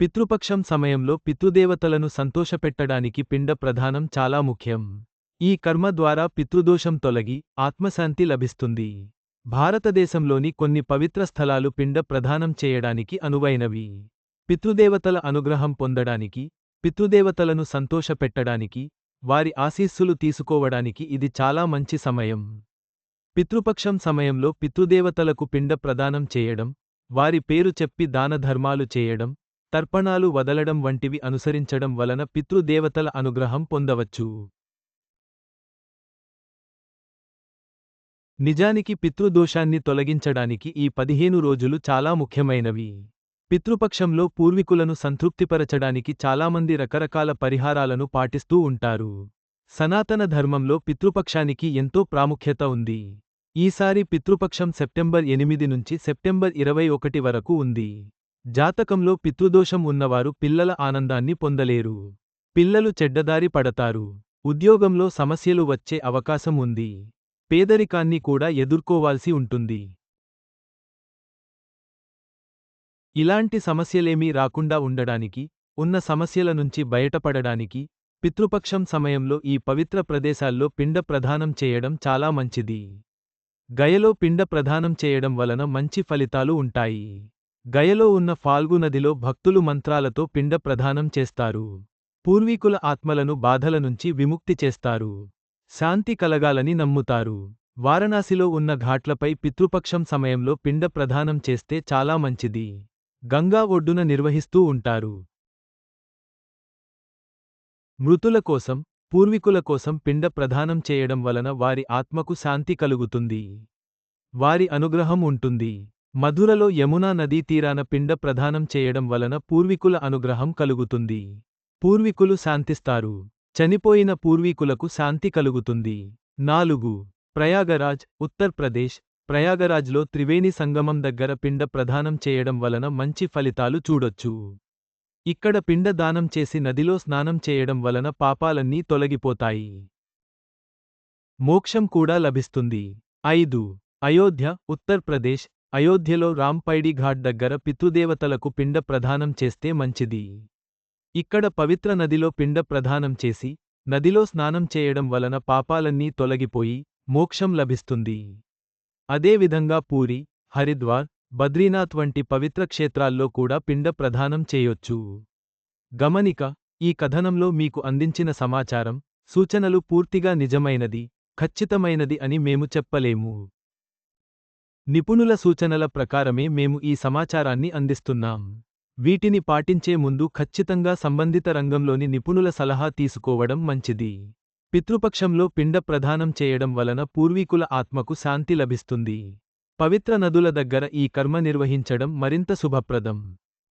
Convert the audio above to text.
పితృపక్షం సమయంలో పితృదేవతలను సంతోషపెట్టడానికి పిండ ప్రధానం చాలా ముఖ్యం. ఈ కర్మ ద్వారా పితృదోషం తొలగి ఆత్మశాంతి లభిస్తుంది. భారతదేశంలోని కొన్ని పవిత్ర స్థలాలు పిండ ప్రదానం చేయడానికి అనువైనవి. పితృదేవతల అనుగ్రహం పొందడానికి పితృదేవతలను సంతోషపెట్టడానికి వారి ఆశీస్సులు తీసుకోవడానికి ఇది చాలా మంచి సమయం. పితృపక్షం సమయంలో పితృదేవతలకు పిండ ప్రదానం చేయడం వారి పేరు చెప్పి దానధర్మాలు చేయడం తర్పణాలు వదలడం వంటివి అనుసరించడం వలన పితృదేవతల అనుగ్రహం పొందవచ్చు. నిజానికి పితృదోషాన్ని తొలగించడానికి ఈ పదిహేను రోజులు చాలా ముఖ్యమైనవి. పితృపక్షంలో పూర్వీకులను సంతృప్తిపరచడానికి చాలామంది రకరకాల పరిహారాలను పాటిస్తూ ఉంటారు. సనాతన ధర్మంలో పితృపక్షానికి ఎంతో ప్రాముఖ్యత ఉంది. ఈసారి పితృపక్షం సెప్టెంబర్ ఎనిమిది నుంచి సెప్టెంబర్ ఇరవై ఒకటి వరకు ఉంది. జాతకంలో పితృదోషం ఉన్నవారు పిల్లల ఆనందాన్ని పొందలేరు. పిల్లలు చెడ్డదారి పడతారు. ఉద్యోగంలో సమస్యలు వచ్చే అవకాశం ఉంది. పేదరికాన్ని కూడా ఎదుర్కోవాల్సి ఉంటుంది. ఇలాంటి సమస్యలేమీ రాకుండా ఉండడానికి ఉన్న సమస్యల నుంచి బయటపడడానికి పితృపక్షం సమయంలో ఈ పవిత్ర ప్రదేశాల్లో పిండ ప్రదానం చేయడం చాలా మంచిది. గయలో పిండ ప్రదానం చేయడం వలన మంచి ఫలితాలు ఉంటాయి. గయలో ఉన్న ఫాల్గు నదిలో భక్తులు మంత్రాలతో పిండ ప్రదానం చేస్తారు. పూర్వీకుల ఆత్మలను బాధల నుంచి విముక్తి చేస్తారు. శాంతి కలగాలని నమ్ముతారు. వారణాసిలో ఉన్న ఘాట్లపై పితృపక్షం సమయంలో పిండ ప్రదానం చేస్తే చాలా మంచిది. గంగా ఒడ్డున నిర్వహిస్తూ ఉంటారు. మృతుల కోసం పూర్వీకుల కోసం పిండ ప్రదానం చేయడం వలన వారి ఆత్మకు శాంతి కలుగుతుంది. వారి అనుగ్రహం ఉంటుంది. మధురలో యమునా నదీ తీరాన పిండ ప్రదానం చేయడం వలన పూర్వీకుల అనుగ్రహం కలుగుతుంది. పూర్వీకులు శాంతిస్తారు. చనిపోయిన పూర్వీకులకు శాంతి కలుగుతుంది. నాలుగు. ప్రయాగరాజ్ ఉత్తర్ప్రదేశ్ ప్రయాగరాజ్లో త్రివేణి సంగమం దగ్గర పిండ ప్రదానం చేయడం వలన మంచి ఫలితాలు చూడొచ్చు. ఇక్కడ పిండ దానం చేసి నదిలో స్నానం చేయడం వలన పాపాలన్నీ తొలగిపోతాయి. మోక్షం కూడా లభిస్తుంది. ఐదు. అయోధ్య ఉత్తర్ప్రదేశ్ అయోధ్యలో రాంపైడి ఘాట్ దగ్గర పితృదేవతలకు పిండ ప్రదానం చేస్తే మంచిది. ఇక్కడ పవిత్ర నదిలో పిండ ప్రదానం చేసి నదిలో స్నానం చేయడం వలన పాపాలన్నీ తొలగిపోయి మోక్షం లభిస్తుంది. అదేవిధంగా పూరి హరిద్వార్ బద్రీనాథ్ వంటి పవిత్ర క్షేత్రాల్లో కూడా పిండ ప్రదానం చేయొచ్చు. గమనిక ఈ కథనంలో మీకు అందించిన సమాచారం సూచనలు పూర్తిగా నిజమైనది ఖచ్చితమైనది అని మేము చెప్పలేము. నిపుణుల సూచనల ప్రకారమే మేము ఈ సమాచారాన్ని అందిస్తున్నాం. వీటిని పాటించే ముందు ఖచ్చితంగా సంబంధిత రంగంలోని నిపుణుల సలహా తీసుకోవడం మంచిది. పితృపక్షంలో పిండ ప్రదానం చేయడం వలన పూర్వీకుల ఆత్మకు శాంతి లభిస్తుంది. పవిత్ర నదుల దగ్గర ఈ కర్మ నిర్వహించడం మరింత శుభప్రదం.